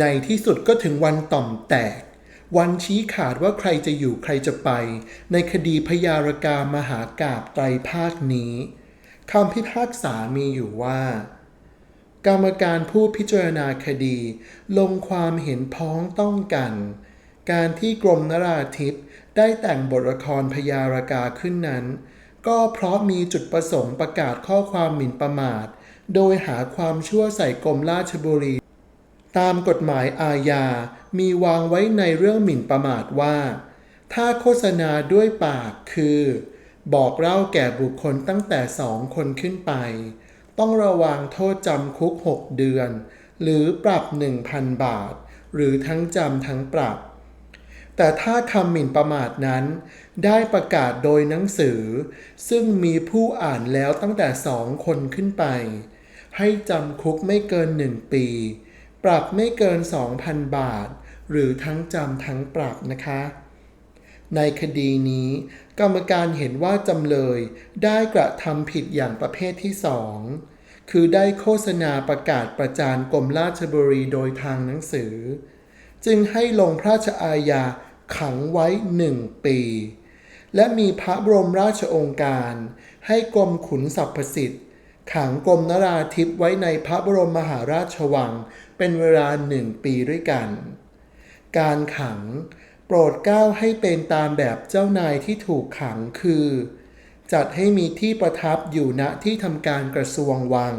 ในที่สุดก็ถึงวันต่อมแตก วันชี้ขาดว่าใครจะอยู่ใครจะไป ในคดีพยารกามหากาบไตรภาคนี้คำพิพากษามีอยู่ว่า กรรมการผู้พิจารณาคดี ลงความเห็นพ้องต้องกัน การที่กรมนราธิปได้แต่งบทละครพยารากาขึ้นนั้น ก็เพราะมีจุดประสงค์ประกาศข้อความหมิ่นประมาท โดยหาความชั่วใส่กรมราชบุรี ตามกฎหมายอาญา มีวางไว้ในเรื่องหมิ่นประมาทว่า ถ้าโฆษณาด้วยปากคือ บอกเล่าแก่บุคคลตั้งแต่สองคนขึ้นไป ต้องระวังโทษจำคุก 6 เดือน หรือปรับ 1,000 บาท หรือทั้งจำทั้งปรับ แต่ถ้าคำหมิ่นประมาทนั้น ได้ประกาศโดยหนังสือ ซึ่งมีผู้อ่านแล้วตั้งแต่สองคนขึ้นไป ให้จำคุกไม่เกิน1ปี ปรับไม่เกิน 2,000 บาท หรือทั้งจำทั้งปรับนะคะ ในคดีนี้ กรรมการเห็นว่าจำเลยได้กระทำผิดอย่างประเภทที่สองคือได้โฆษณาประกาศประจานกรมราชบุรีโดยทางหนังสือ จึงให้ลงพระราชอาญาขังไว้หนึ่งปี และมีพระบรมราชองค์การ ให้กรมขุนสรรพสิทธิ์ ขังกรมนราธิปไว้ในพระบรมมหาราชวัง เป็นเวลาหนึ่งปีด้วยกัน การขังโปรดเก้าให้เป็นตามแบบเจ้านายที่ถูกขังคือ จัดให้มีที่ประทับอยู่ณที่ทำการกระทรวงวัง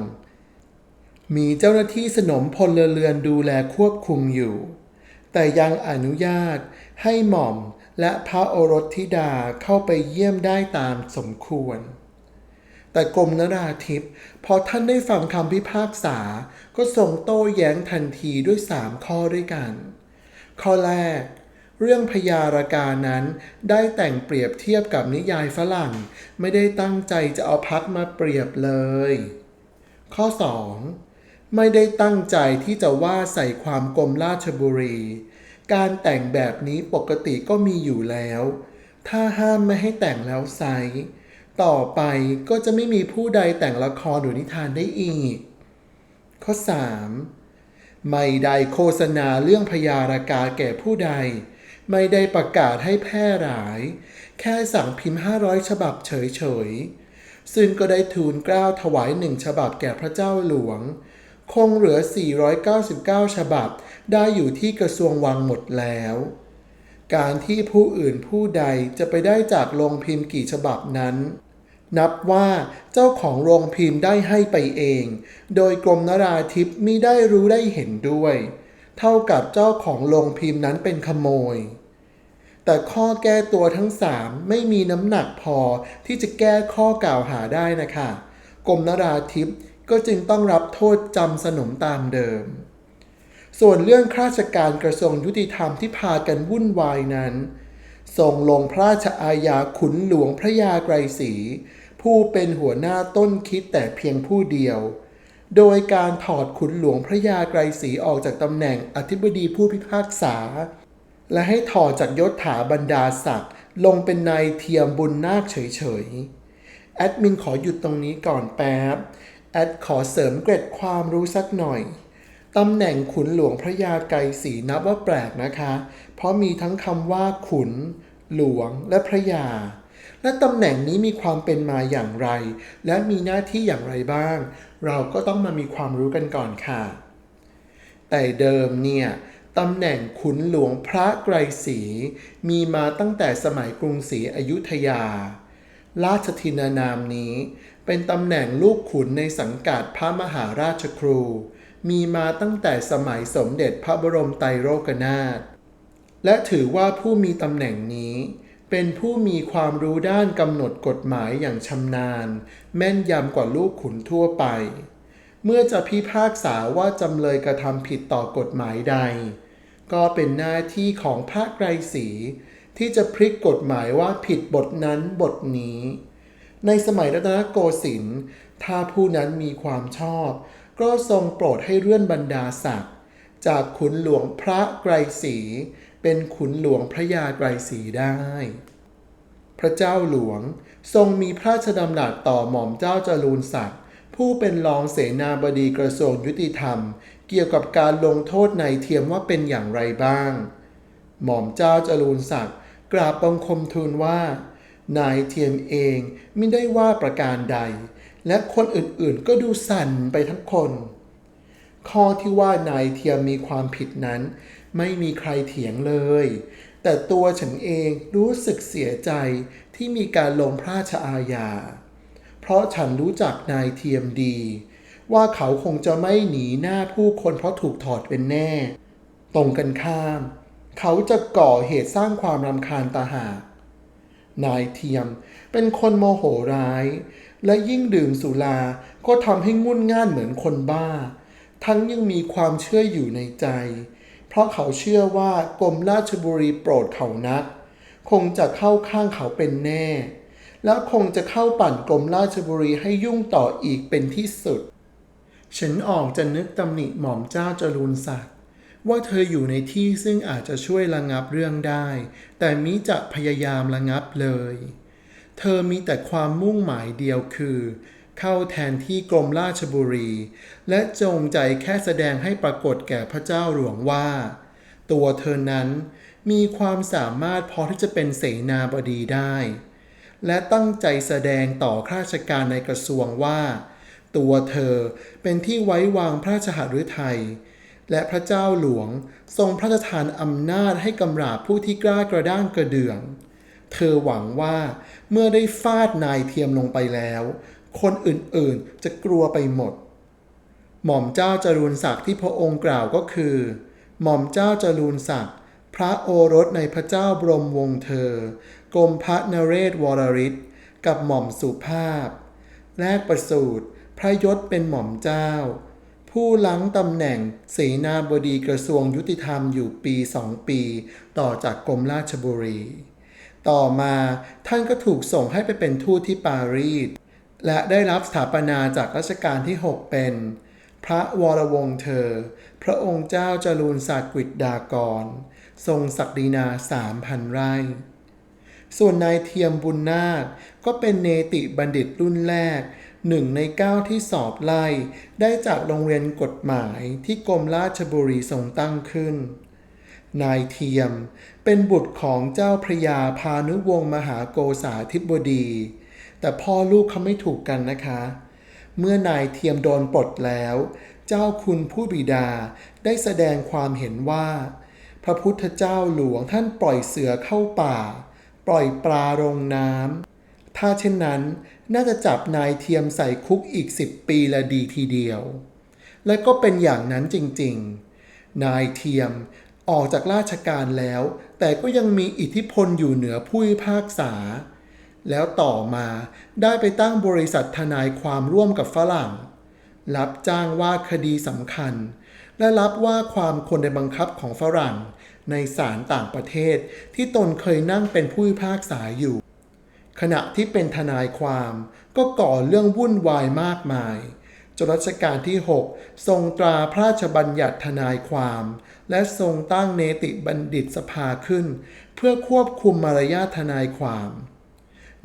มีเจ้าหน้าที่สนมพลเรือนดูแลควบคุมอยู่ แต่ยังอนุญาตให้หม่อมและพระโอรสธิดาเข้าไปเยี่ยมได้ตามสมควร แต่กรมนราธิปพอท่านได้ฟังคำพิพากษา ก็ส่งโต้แย้งทันทีด้วยสามข้อด้วยกัน ข้อแรก เรื่องพยารากานั้นได้แต่งเปรียบเทียบกับนิยายฝรั่ง ไม่ได้ตั้งใจจะเอาพักมาเปรียบเลย ข้อ 2. ไม่ได้ตั้งใจที่จะว่าใส่ความกรมราชบุรี การแต่งแบบนี้ปกติก็มีอยู่แล้ว ถ้าห้ามไม่ให้แต่งแล้วไซส์ ต่อไปก็จะไม่มีผู้ใดแต่งละครหรือนิทานได้อีก ข้อ 3. ไม่ได้โฆษณาเรื่องพยารากาแก่ผู้ใด ไม่ได้ประกาศให้แพร่หลาย แค่สั่งพิมพ์ 500 ฉบับเฉยๆ ซึ่งก็ได้ทูลกล้าวถวายหนึ่งฉบับแก่พระเจ้าหลวง คงเหลือ 499 ฉบับ ได้อยู่ที่กระทรวงวังหมดแล้วการที่ผู้อื่นผู้ใดจะไปได้จากโรงพิมพ์กี่ฉบับนั้น นับว่าเจ้าของโรงพิมพ์ได้ให้ไปเอง โดยกรมนราธิปมิได้รู้ได้เห็นด้วย เท่ากับเจ้าของโรงพิมพ์นั้นเป็นขโมย แต่ข้อแก้ตัวทั้งสามไม่มีน้ำหนักพอที่จะแก้ข้อกล่าวหาได้นะคะ กรมนราธิปก็จึงต้องรับโทษจำสนมตามเดิม ส่วนเรื่องข้าราชการกระทรวงยุติธรรมที่พากันวุ่นวายนั้นส่งลงพระราชอาญาขุนหลวงพระยาไกรศรี ผู้เป็นหัวหน้าต้นคิดแต่เพียงผู้เดียว โดยการถอดขุนหลวงพระยาไกรศรีออกจากตำแหน่งอธิบดีผู้พิพากษา และให้ถอดจากยศถาบรรดาศักดิ์ลงเป็นนายเทียมบุญนาคเฉยๆ แอดมินขอหยุดตรงนี้ก่อนแป๊บ แอดขอเสริมเกร็ดความรู้สักหน่อยตำแหน่งขุนหลวงพระยาไกรศรีนับว่าแปลกนะคะ เพราะมีทั้งคำว่าขุน หลวงและพระยา และตำแหน่งนี้มีความเป็นมาอย่างไร และมีหน้าที่อย่างไรบ้าง เราก็ต้องมามีความรู้กันก่อนค่ะ แต่เดิมเนี่ยตำแหน่งขุนหลวงพระไกรศรีมีมาตั้งแต่สมัยกรุงศรีอยุธยา ราชทินานามนี้ เป็นตำแหน่งลูกขุนในสังกัดพระมหาราชครู มีมาตั้งแต่สมัยสมเด็จพระบรมไตรโลกนาถและถือว่าผู้มีตำแหน่งนี้ เป็นผู้มีความรู้ด้านกำหนดกฎหมายอย่างชำนาญ แม่นยำกว่าลูกขุนทั่วไป เมื่อจะพิพากษาว่าจำเลยกระทำผิดต่อกฎหมายใด ก็เป็นหน้าที่ของพระไกรศรีที่จะพลิกกฎหมายว่าผิดบทนั้นบทนี้ ในสมัยรัตนโกสินทร์ถ้าผู้นั้นมีความชอบ ก็ทรงโปรดให้เลื่อนบรรดาศักดิ์จากขุนหลวงพระไกรศรี เป็นขุนหลวงพระยาไกรศรีได้ พระเจ้าหลวงทรงมีพระราชดำรัสต่อหม่อมเจ้าจรูนศักดิ์ผู้เป็นรองเสนาบดีกระทรวงยุติธรรม เกี่ยวกับการลงโทษนายเทียมว่าเป็นอย่างไรบ้าง หม่อมเจ้าจรูนศักดิ์กราบบังคมทูลว่า นายเทียมเองไม่ได้ว่าประการใด และคนอื่นๆก็ดูสั่นไปทั้งคน ข้อที่ว่านายเทียมมีความผิดนั้น ไม่มีใครเถียงเลย แต่ตัวฉันเองรู้สึกเสียใจที่มีการลงพระราชอาญา เพราะฉันรู้จักนายเทียมดี ว่าเขาคงจะไม่หนีหน้าผู้คนเพราะถูกถอดเป็นแน่ ตรงกันข้าม เขาจะก่อเหตุสร้างความรำคาญตาหากนายเทียมเป็นคนโมโหร้าย และยิ่งดื่มสุราก็ทำให้งุ่นง่านเหมือนคนบ้า ทั้งยังมีความเชื่ออยู่ในใจ ราะเขาเชื่อว่ากรมราชบุรีโปรดเขานัก คงจะเข้าข้างเขาเป็นแน่ แล้วคงจะเข้าปั่นกรมราชบุรีให้ยุ่งต่ออีกเป็นที่สุด ฉันออกจะนึกตำหนิหม่อมเจ้าจรูนศักดิ์ว่าเธออยู่ในที่ซึ่งอาจจะช่วยระงับเรื่องได้ แต่มิจะพยายามระงับเลย เธอมีแต่ความมุ่งหมายเดียวคือ เข้าแทนที่กรมราชบุรี และจงใจแค่แสดงให้ปรากฏแก่พระเจ้าหลวงว่า ตัวเธอนั้นมีความสามารถพอที่จะเป็นเสนาบดีได้ และตั้งใจแสดงต่อข้าราชการในกระทรวงว่า ตัวเธอเป็นที่ไว้วางพระราชหฤทัยและพระเจ้าหลวงทรงพระราชทานอำนาจให้กำราบผู้ที่กล้ากระด้างกระเดื่อง เธอหวังว่าเมื่อได้ฟาดนายเทียมลงไปแล้ว คนอื่นๆ จะกลัวไปหมด หม่อมเจ้าจรูนศักดิ์ที่พระองค์กล่าวก็คือ หม่อมเจ้าจรูนศักดิ์พระโอรสในพระเจ้าบรมวงศ์เธอ กรมพระนเรศวรริศกับหม่อมสุภาพ แรกประสูตรพระยศเป็นหม่อมเจ้า ผู้ล้างตำแหน่งเสนาบดีกระทรวงยุติธรรมอยู่ปีสองปี ต่อจากกรมราชบุรี ต่อมาท่านก็ถูกส่งให้ไปเป็นทูตที่ปารีส และได้รับสถาปนาจากรัชกาลที่ 6 เป็น พระวรวงศ์เธอ พระองค์เจ้าจรูนศักดิ์กฤษดากร ทรงศักดินาสามพันไร่ ส่วนนายเทียมบุญนาคก็เป็นเนติบัณฑิตรุ่นแรกหนึ่งในเก้าที่สอบไล่ ได้จากโรงเรียนกฎหมายที่กรมราชบุรีทรงตั้งขึ้น นายเทียมเป็นบุตรของเจ้าพระยาพานุวงศ์มหาโกษาธิบดี แต่พ่อลูกเขาไม่ถูกกันนะคะ เมื่อนายเทียมโดนปลดแล้ว เจ้าคุณผู้บิดาได้แสดงความเห็นว่า พระพุทธเจ้าหลวงท่านปล่อยเสือเข้าป่า ปล่อยปลาลงน้ำถ้าเช่นนั้นน่าจะจับนายเทียมใส่คุกอีกสิบปีละดีทีเดียว และก็เป็นอย่างนั้นจริงๆ นายเทียมออกจากราชการแล้ว แต่ก็ยังมีอิทธิพลอยู่เหนือผู้พิพากษา แล้วต่อมาได้ไปตั้งบริษัททนายความร่วมกับฝรั่ง รับจ้างว่าคดีสำคัญ และรับว่าความคนในบังคับของฝรั่ง ในศาลต่างประเทศที่ตนเคยนั่งเป็นผู้พิพากษาอยู่ ขณะที่เป็นทนายความก็ก่อเรื่องวุ่นวายมากมายจนรัชกาลที่ 6 ทรงตราพระราชบัญญัติทนายความ และทรงตั้งเนติบัณฑิตสภาขึ้น เพื่อควบคุมมารยาททนายความ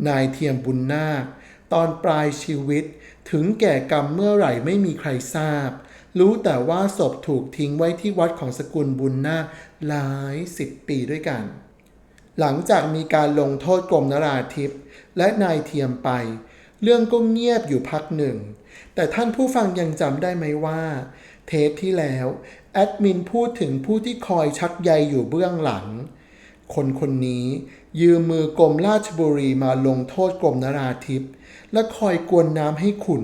นายเทียมบุญนาค ตอนปลายชีวิต ถึงแก่กรรมเมื่อไหร่ไม่มีใครทราบ รู้แต่ว่าศพถูกทิ้งไว้ที่วัดของสกุลบุญนาคหลายสิบปีด้วยกัน หลังจากมีการลงโทษกรมนราธิปและนายเทียมไป เรื่องก็เงียบอยู่พักหนึ่ง แต่ท่านผู้ฟังยังจำได้ไหมว่า เทปที่แล้ว แอดมินพูดถึงผู้ที่คอยชักใยอยู่เบื้องหลัง คนคนนี้ยืมมือกรมราชบุรีมาลงโทษกรมนราธิปและคอยกวนน้ำให้ขุน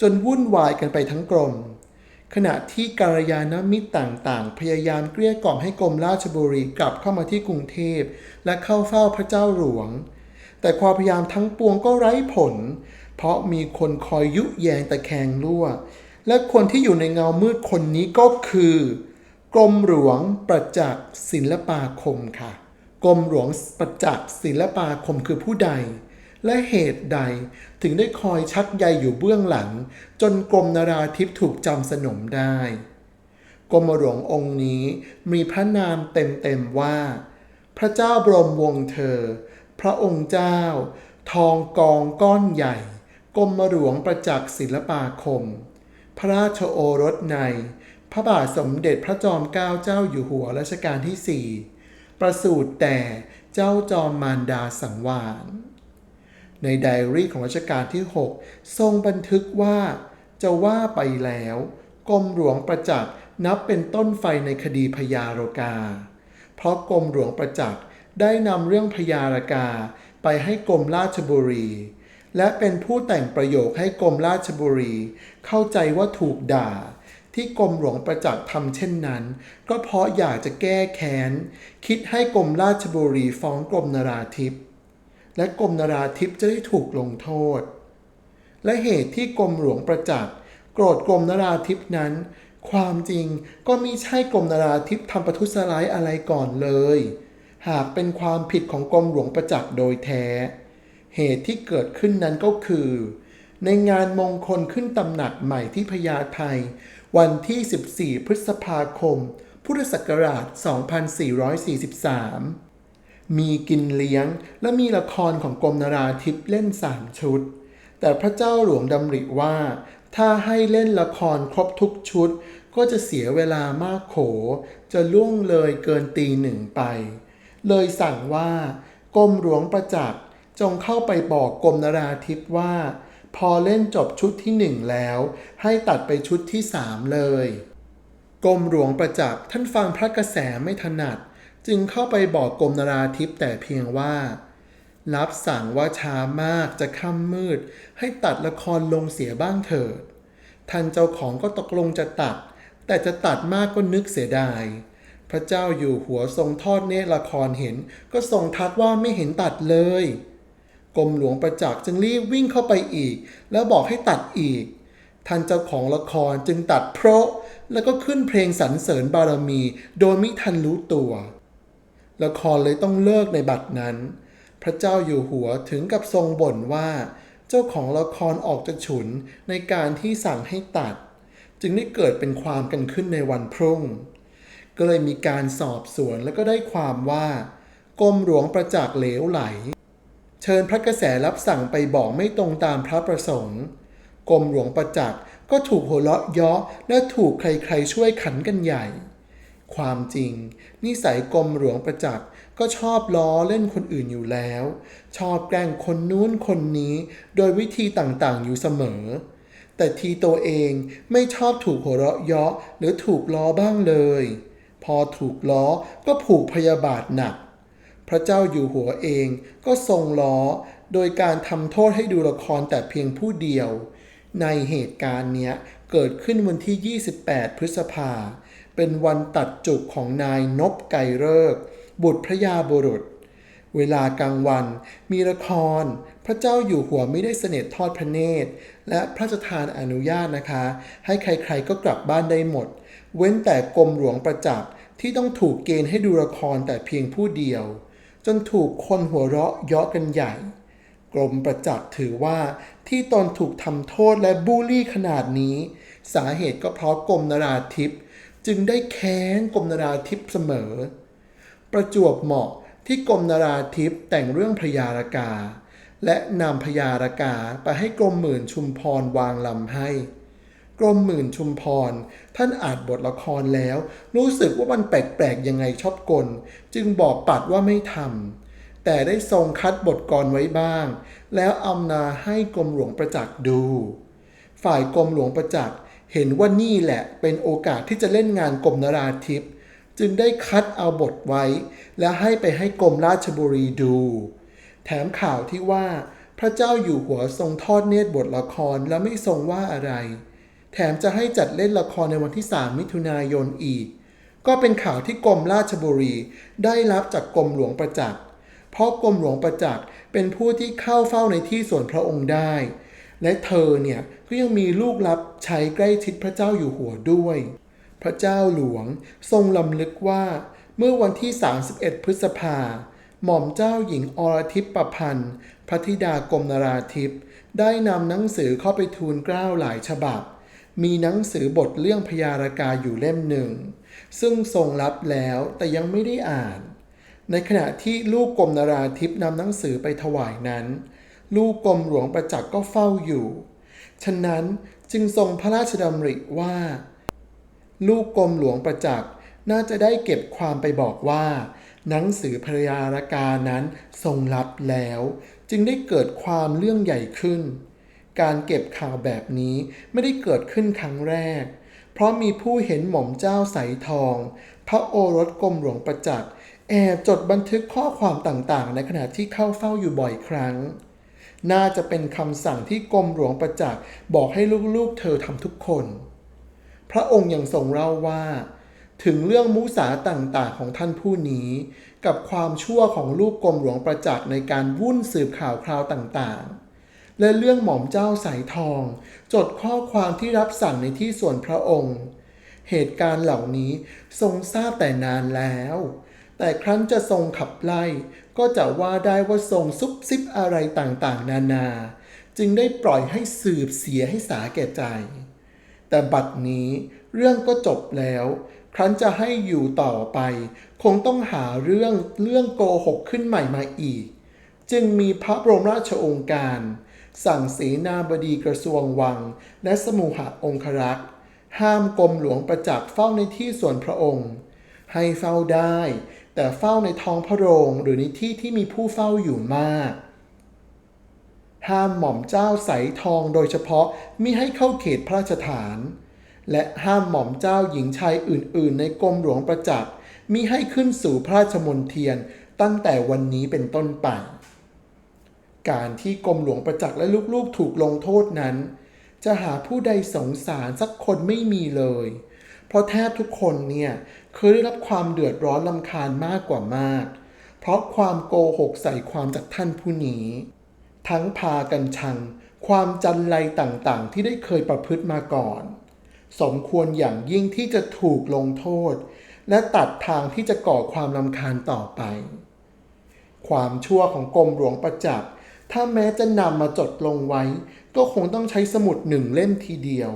จนวุ่นวายกันไปทั้งกรม ขณะที่การยานมิตรต่างๆ พยายามเกลี้ยกล่อมให้กรมราชบุรีกลับเข้ามาที่กรุงเทพ และเข้าเฝ้าพระเจ้าหลวง แต่ความพยายามทั้งปวงก็ไร้ผล เพราะมีคนคอยยุแยงตะแคงรั่ว และคนที่อยู่ในเงามืดคนนี้ก็คือ กรมหลวงประจักษ์ศิลปาคมค่ะ กรมหลวงประจักษ์ศิลปาคมคือผู้ใด และเหตุใดถึงได้คอยชักใยอยู่เบื้องหลัง จนกรมนราธิปถูกจำสนมได้ กรมหลวงองค์นี้มีพระนามเต็มๆว่า พระเจ้าบรมวงศ์เธอ พระองค์เจ้า ทองกองก้อนใหญ่ กรมหลวงประจักษ์ศิลปาคม พระราชโอรสใน พระบาทสมเด็จพระจอมเกล้าเจ้าอยู่หัวรัชกาลที่4 ประสูติแต่เจ้าจอมมารดาสังวานในไดอารี่ของรัชกาลที่ 6 ทรงบันทึกว่า จะว่าไปแล้วกรมหลวงประจักษ์นับเป็นต้นไฟในคดีพญาโรกา เพราะกรมหลวงประจักษ์ได้นำเรื่องพญารกาไปให้กรมราชบุรี และเป็นผู้แต่งประโยคให้กรมราชบุรี เข้าใจว่าถูกด่า ที่กรมหลวงประจักษ์ทำเช่นนั้น ก็เพราะอยากจะแก้แค้น คิดให้กรมราชบุรีฟ้องกรมนราธิปและกรมนราธิปจะได้ถูกลงโทษ และเหตุที่กรมหลวงประจักษ์โกรธกรมนราธิปนั้น ความจริงก็มิใช่กรมนราธิปทำประทุษร้ายอะไรก่อนเลย หากเป็นความผิดของกรมหลวงประจักษ์โดยแท้ เหตุที่เกิดขึ้นนั้นก็คือ ในงานมงคลขึ้นตำหนักใหม่ที่พญาไท วันที่ 14 พฤษภาคม พุทธศักราช 2443 มีกินเลี้ยงและมีละครของกรมนราธิปเล่นสามชุด แต่พระเจ้าหลวงดำริว่า ถ้าให้เล่นละครครบทุกชุด ก็จะเสียเวลามากโข จะล่วงเลยเกินตีหนึ่งไป เลยสั่งว่ากรมหลวงประจักษ์จงเข้าไปบอกกรมนราธิปว่า พอเล่นจบชุดที่หนึ่งแล้ว ให้ตัดไปชุดที่สามเลยกรมหลวงประจักษ์ท่านฟังพระกระแสไม่ถนัด จึงเข้าไปบอกกรมนราธิปแต่เพียงว่า รับสั่งว่าช้ามากจะค่ำมืด ให้ตัดละครลงเสียบ้างเถิดท่านเจ้าของก็ตกลงจะตัด แต่จะตัดมากก็นึกเสียดาย พระเจ้าอยู่หัวทรงทอดเนตรละครเห็น ก็ทรงทักว่าไม่เห็นตัดเลย กรมหลวงประจักษ์จึงรีบวิ่งเข้าไปอีก แล้วบอกให้ตัดอีก ท่านเจ้าของละครจึงตัดเพราะแล้วก็ขึ้นเพลงสรรเสริญบารมี โดยมิทันรู้ตัว ละครเลยต้องเลิกในบัดนั้น พระเจ้าอยู่หัวถึงกับทรงบ่นว่า เจ้าของละครออกจะฉุนในการที่สั่งให้ตัด จึงได้เกิดเป็นความกันขึ้นในวันพรุ่ง ก็เลยมีการสอบสวนแล้วก็ได้ความว่ากรมหลวงประจักษ์เหลวไหล ชิญพระกระแสรับสั่งไปบอกไม่ตรงตามพระประสงค์กรมหลวงประจักษ์ก็ถูกหัวเราะเยาะและถูกใครๆช่วยขันกันใหญ่ ความจริง นิสัยกรมหลวงประจักษ์ก็ชอบล้อเล่นคนอื่นอยู่แล้ว ชอบแกล้งคนนู้นคนนี้ โดยวิธีต่างๆอยู่เสมอ แต่ทีตัวเองไม่ชอบถูกหัวเราะเยาะหรือถูกล้อบ้างเลย พอถูกล้อก็ผูกพยาบาทหนัก พระเจ้าอยู่หัวเองก็ทรงล้อโดยการทำโทษให้ดูละครแต่เพียงผู้เดียว ในเหตุการณ์เนี้ยเกิดขึ้นวันที่ 28 พฤษภา เป็นวันตัดจุกของนายนบไกเลิก บุตรพระยาบุรุษ เวลากลางวันมีละคร พระเจ้าอยู่หัวไม่ได้เสน็จทอดพระเนตร และพระราชทานอนุญาตนะคะ ให้ใครๆก็กลับบ้านได้หมด เว้นแต่กรมหลวงประจักษ์ที่ต้องถูกเกณฑ์ให้ดูละครแต่เพียงผู้เดียว จนถูกคนหัวเราะเยาะกันใหญ่ กรมประจักษ์ถือว่าที่ตนถูกทำโทษและบูลลี่ขนาดนี้ สาเหตุก็เพราะกรมนราธิปจึงได้แค้นกรมนราธิปเสมอ ประจวบเหมาะที่กรมนราธิปแต่งเรื่องพญารกา และนำพญารกาไปให้กรมหมื่นชุมพรวางลำให้ กรมหมื่นชุมพร ท่านอ่านบทละครแล้ว รู้สึกว่ามันแปลกๆยังไงชอบกล จึงบอกปัดว่าไม่ทำแต่ได้ทรงคัดบทกรไว้บ้าง แล้วอำนาให้กรมหลวงประจักษ์ดู ฝ่ายกรมหลวงประจักษ์เห็นว่านี่แหละเป็นโอกาสที่จะเล่นงานกรมนราธิปจึงได้คัดเอาบทไว้ และให้ไปให้กรมราชบุรีดู แถมข่าวที่ว่าพระเจ้าอยู่หัวทรงทอดเนตรบทละครแล้วไม่ทรงว่าอะไร แถมจะให้จัดเล่นละครในวันที่ 3 มิถุนายนอีก ก็เป็นข่าวที่กรมราชบุรีได้รับจากกรมหลวงประจักษ์ เพราะกรมหลวงประจักษ์เป็นผู้ที่เข้าเฝ้าในที่ส่วนพระองค์ได้ และเธอเนี่ยก็ยังมีลูกรับใช้ใกล้ชิดพระเจ้าอยู่หัวด้วย พระเจ้าหลวงทรงลำลึกว่า เมื่อวันที่ 31 พฤษภาหม่อมเจ้าหญิงอรทิพย์ประพันธ์พระธิดากรมนราธิปได้นำหนังสือเข้าไปทูลเกล้าหลายฉบับ มีหนังสือบทเรื่องพยารากาอยู่เล่มหนึ่ง ซึ่งทรงรับแล้วแต่ยังไม่ได้อ่าน ในขณะที่ลูกกรมนราธิปนำหนังสือไปถวายนั้น ลูกกรมหลวงประจักษ์ก็เฝ้าอยู่ ฉะนั้นจึงทรงพระราชดำริว่า ลูกกรมหลวงประจักษ์น่าจะได้เก็บความไปบอกว่า หนังสือพยารากานั้นทรงรับแล้ว จึงได้เกิดความเรื่องใหญ่ขึ้น การเก็บข่าวแบบนี้ไม่ได้เกิดขึ้นครั้งแรก เพราะมีผู้เห็นหม่อมเจ้าสายทอง พระโอรสกรมหลวงประจักษ์แอบจดบันทึกข้อความต่างๆ ในขณะที่เข้าเฝ้าอยู่บ่อยครั้ง น่าจะเป็นคำสั่งที่กรมหลวงประจักษ์บอกให้ลูกๆเธอทำทุกคน พระองค์ยังทรงเล่าว่า ถึงเรื่องมุสาต่างๆ ของท่านผู้นี้ กับความชั่วของลูกกรมหลวงประจักษ์ในการวุ่นสืบข่าวคราวต่างๆ และเรื่องหม่อมเจ้าสายทอง จดข้อความที่รับสั่งในที่ส่วนพระองค์ เหตุการณ์เหล่านี้ทรงทราบแต่นานแล้ว แต่ครั้นจะทรงขับไล่ ก็จะว่าได้ว่าทรงซุบซิบอะไรต่างๆ นานา จึงได้ปล่อยให้สืบเสียให้สาแก่ใจ แต่บัดนี้เรื่องก็จบแล้ว ครั้นจะให้อยู่ต่อไป คงต้องหาเรื่องเรื่องโกหกขึ้นใหม่มาอีก จึงมีพระบรมราชโองการ สั่งเสนาบดีกระทรวงวัง และสมุหะองครักษ์ ห้ามกรมหลวงประจักษ์เฝ้าในที่ส่วนพระองค์ ให้เฝ้าได้ แต่เฝ้าในท้องพระโรงหรือในที่ที่มีผู้เฝ้าอยู่มาก ห้ามหม่อมเจ้าใสทองโดยเฉพาะมิให้เข้าเขตพระราชฐาน และห้ามหม่อมเจ้าหญิงชายอื่น ๆ ในกรมหลวงประจักษ์มิให้ขึ้นสู่พระราชมนเทียนตั้งแต่วันนี้เป็นต้นไป การที่กรมหลวงประจักษ์และลูกๆถูกลงโทษนั้น จะหาผู้ใดสงสารสักคนไม่มีเลย เพราะแทบทุกคนเนี่ยเคยได้รับความเดือดร้อนลำคาญมากกว่ามาก เพราะความโกหกใส่ความจากท่านผู้นี้ ทั้งพากันชัง ความจันไรต่างๆ ที่ได้เคยประพฤติมาก่อน สมควรอย่างยิ่งที่จะถูกลงโทษ และตัดทางที่จะก่อความลำคาญต่อไป ความชั่วของกรมหลวงประจักษ์ ถ้าแม้จะนำมาจดลงไว้ ก็คงต้องใช้สมุดหนึ่งเล่มทีเดียว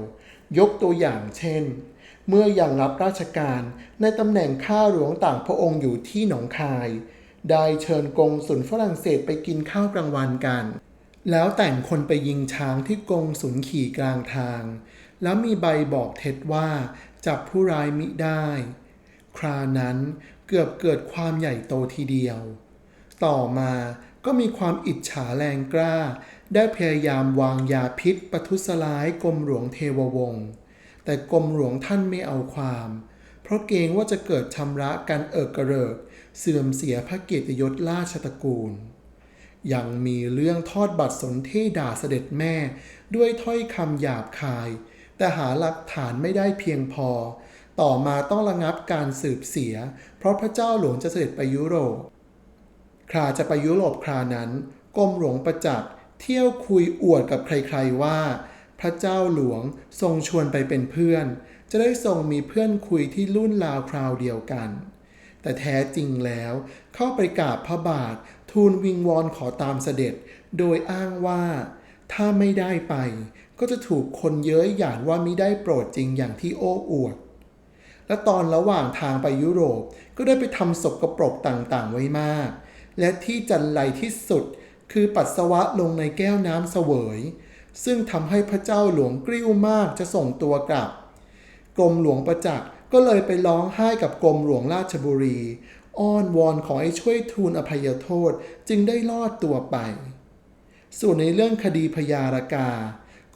ยกตัวอย่างเช่น เมื่อยังรับราชการในตำแหน่งข้าหลวงต่างพระองค์อยู่ที่หนองคาย ได้เชิญกงสุลฝรั่งเศสไปกินข้าวกลางวันกัน แล้วแต่งคนไปยิงช้างที่กงสุลขี่กลางทาง แล้วมีใบบอกเท็จว่าจับผู้ร้ายมิได้ ครานั้นเกือบเกิดความใหญ่โตทีเดียว ต่อมา ก็มีความอิจฉาแรงกล้า ได้พยายามวางยาพิษประทุษร้ายกรมหลวงเทววงศ์แต่กรมหลวงท่านไม่เอาความ เพราะเกรงว่าจะเกิดชำระกันเอิกกระเริก เสื่อมเสียพระเกียรติยศราชตระกูล ยังมีเรื่องทอดบัตรสนเทด่าเสด็จแม่ ด้วยถ้อยคำหยาบคาย แต่หาหลักฐานไม่ได้เพียงพอ ต่อมาต้องระงับการสืบเสีย เพราะพระเจ้าหลวงจะเสด็จไปยุโรป คราจะไปยุโรปครานั้นกรมหลวงประจักษ์เที่ยวคุยอวดกับใครๆว่า พระเจ้าหลวงทรงชวนไปเป็นเพื่อน จะได้ทรงมีเพื่อนคุยที่รุ่นราวคราวเดียวกัน แต่แท้จริงแล้วเข้าไปกราบพระบาททูลวิงวอนขอตามเสด็จ โดยอ้างว่า ถ้าไม่ได้ไป ก็จะถูกคนเย้ยหยานว่ามิได้โปรดจริงอย่างที่โอ้อวดและตอนระหว่างทางไปยุโรปก็ได้ไปทำศพกระปรกต่างๆ ไว้มาก และที่จันไรที่สุด คือปัสสาวะลงในแก้วน้ำเสวย ซึ่งทำให้พระเจ้าหลวงกริ้วมากจะส่งตัวกลับ กรมหลวงประจักษ์ก็เลยไปร้องไห้กับกรมหลวงราชบุรี อ้อนวอนขอให้ช่วยทูลอภัยโทษจึงได้รอดตัวไป ส่วนในเรื่องคดีพยารากา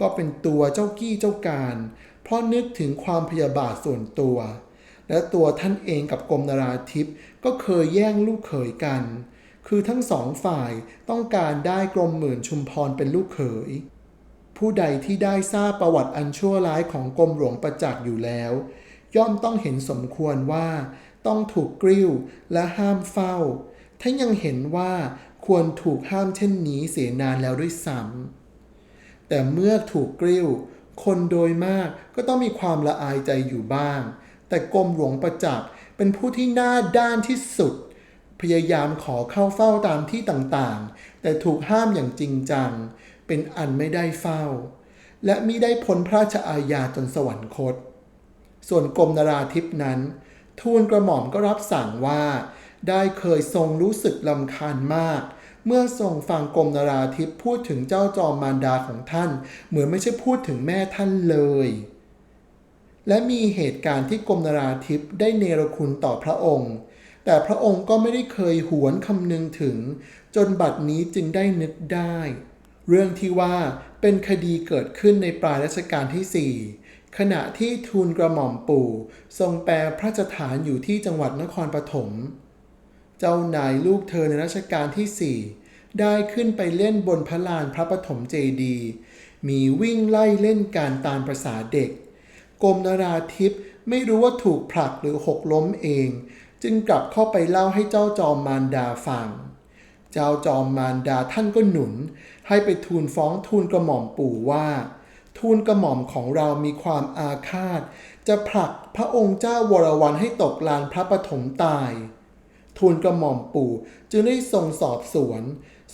ก็เป็นตัวเจ้ากี้เจ้าการ เพราะนึกถึงความพยาบาทส่วนตัว และตัวท่านเองกับกรมนราธิปก็เคยแย่งลูกเขยกัน คือทั้งสองฝ่ายต้องการได้กรมหมื่นชุมพรเป็นลูกเขย ผู้ใดที่ได้ทราบประวัติอันชั่วร้ายของกรมหลวงประจักษ์อยู่แล้ว ย่อมต้องเห็นสมควรว่าต้องถูกกริ้วและห้ามเฝ้า ถ้ายังเห็นว่าควรถูกห้ามเช่นนี้เสียนานแล้วด้วยซ้ำแต่เมื่อถูกกริ้ว คนโดยมากก็ต้องมีความละอายใจอยู่บ้าง แต่กรมหลวงประจักษ์เป็นผู้ที่หน้าด้านที่สุด พยายามขอเข้าเฝ้าตามที่ต่างๆ แต่ถูกห้ามอย่างจริงจัง เป็นอันไม่ได้เฝ้า และมิได้พ้นพระราชอาญาจนสวรรคต ส่วนกรมนราธิปนั้น ทูลกระหม่อมก็รับสั่งว่า ได้เคยทรงรู้สึกลำคาญมาก เมื่อทรงฟังกรมนราธิปพูดถึงเจ้าจอมมารดาของท่าน เหมือนไม่ใช่พูดถึงแม่ท่านเลยและมีเหตุการณ์ที่กรมนราธิปได้เนรคุณต่อพระองค์ แต่พระองค์ก็ไม่ได้เคยหวนคำนึงถึง จนบัดนี้จึงได้นึกได้ เรื่องที่ว่าเป็นคดีเกิดขึ้นในปลายรัชกาลที่ 4 ขณะที่ทูลกระหม่อมปู่ ทรงแปลพระราชฐานอยู่ที่จังหวัดนครปฐมเจ้านายลูกเธอในรัชกาลที่ 4 ได้ขึ้นไปเล่นบนพระลานพระปฐมเจดีย์มีวิ่งไล่เล่นการตามประษาเด็กกรมนราธิปไม่รู้ว่าถูกผลักหรือหกล้มเอง จึงกลับเข้าไปเล่าให้เจ้าจอมมารดาฟัง เจ้าจอมมารดาท่านก็หนุน ให้ไปทูลฟ้องทูลกระหม่อมปู่ว่า ทูลกระหม่อมของเรามีความอาฆาต จะผลักพระองค์เจ้าวรวันให้ตกลานพระปฐมตาย ทูลกระหม่อมปู่จึงได้ทรงสอบสวน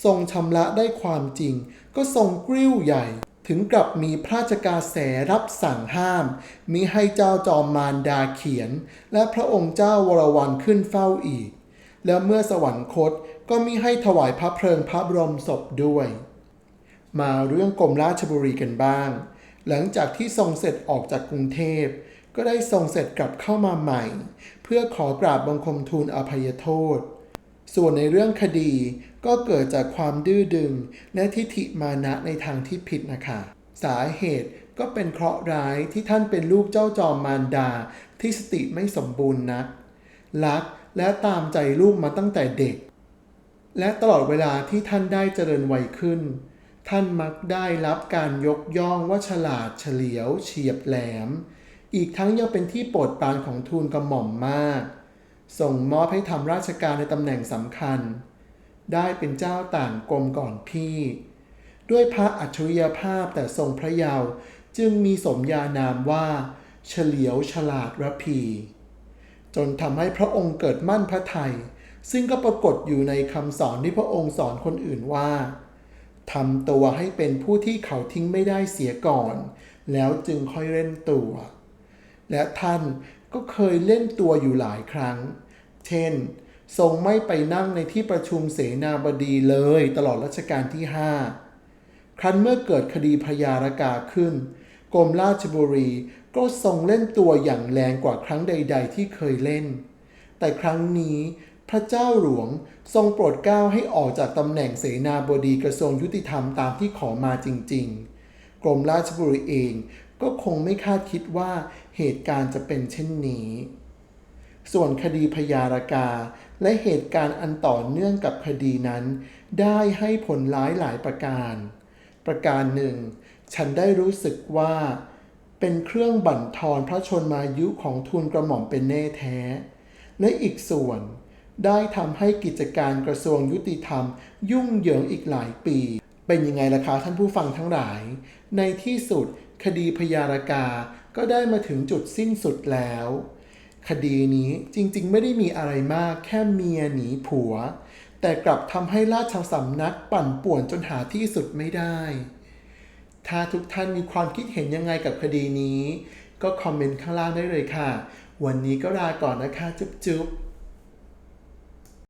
ทรงชำระได้ความจริง ก็ทรงกริ้วใหญ่ ถึงกับมีพระราชกาแสรับสั่งห้าม มิให้เจ้าจอมมารดาเขียน และพระองค์เจ้าวรวันขึ้นเฝ้าอีก แล้วเมื่อสวรรคตก็มิให้ถวายพระเพลิงพระบรมศพด้วย มาเรื่องกรมราชบุรีกันบ้าง หลังจากที่ทรงเสร็จออกจากกรุงเทพ ก็ได้ทรงเสร็จกลับเข้ามาใหม่ เพื่อขอกราบบังคมทูลอภัยโทษ ส่วนในเรื่องคดี ก็เกิดจากความดื้อดึง และทิฐิมานะในทางที่ผิดนะคะ สาเหตุก็เป็นเคราะห์ร้ายที่ท่านเป็นลูกเจ้าจอมมารดา ที่สติไม่สมบูรณ์นัก รักและตามใจลูกมาตั้งแต่เด็ก และตลอดเวลาที่ท่านได้เจริญวัยขึ้น ท่านมักได้รับการยกย่องว่าฉลาดเฉลียว เฉียบแหลม อีกทั้งยังเป็นที่โปรดปรานของทูลกระหม่อมมาก ส่งมอบให้ทำราชการในตำแหน่งสำคัญ ได้เป็นเจ้าต่างกรมก่อนพี่ ด้วยพระอัจฉริยภาพแต่ทรงพระเยาว์จึงมีสมญานามว่า เฉลียวฉลาดระพี จนทำให้พระองค์เกิดมั่นพระไทย ซึ่งก็ปรากฏอยู่ในคำสอนที่พระองค์สอนคนอื่นว่าทำตัวให้เป็นผู้ที่เขาทิ้งไม่ได้เสียก่อน แล้วจึงค่อยเล่นตัว และท่านก็เคยเล่นตัวอยู่หลายครั้ง เช่น ทรงไม่ไปนั่งในที่ประชุมเสนาบดีเลยตลอดรัชกาลที่ 5 ครั้นเมื่อเกิดคดีพยารากาขึ้น กรมราชบุรีก็ทรงเล่นตัวอย่างแรงกว่าครั้งใด ๆ ที่เคยเล่น แต่ครั้งนี้พระเจ้าหลวงทรงโปรดเกล้าให้ออกจากตำแหน่งเสนาบดีกระทรวงยุติธรรมตามที่ขอมาจริง ๆ กรมราชบุรีเองก็คงไม่คาดคิดว่าเหตุการณ์จะเป็นเช่นนี้ ส่วนคดีพยารากาและเหตุการณ์อันต่อเนื่องกับคดีนั้น ได้ให้ผลร้ายหลายประการ ประการหนึ่ง ฉันได้รู้สึกว่า เป็นเครื่องบั่นทอนพระชนมายุของทูลกระหม่อมเป็นแน่แท้ และอีกส่วนได้ทำให้กิจการกระทรวงยุติธรรม ยุ่งเหยิงอีกหลายปี เป็นยังไงล่ะคะท่านผู้ฟังทั้งหลาย ในที่สุดคดีพยารกา ก็ได้มาถึงจุดสิ้นสุดแล้ว คดีนี้จริงๆ ไม่ได้มีอะไรมากแค่เมียหนีผัว แต่กลับทำให้ราชสำนักปั่นป่วนจนหาที่สุดไม่ได้ ถ้าทุกท่านมีความคิดเห็นยังไงกับคดีนี้ ก็คอมเมนต์ข้างล่างได้เลยค่ะ วันนี้ก็ลาก่อนนะคะ จุ๊บๆ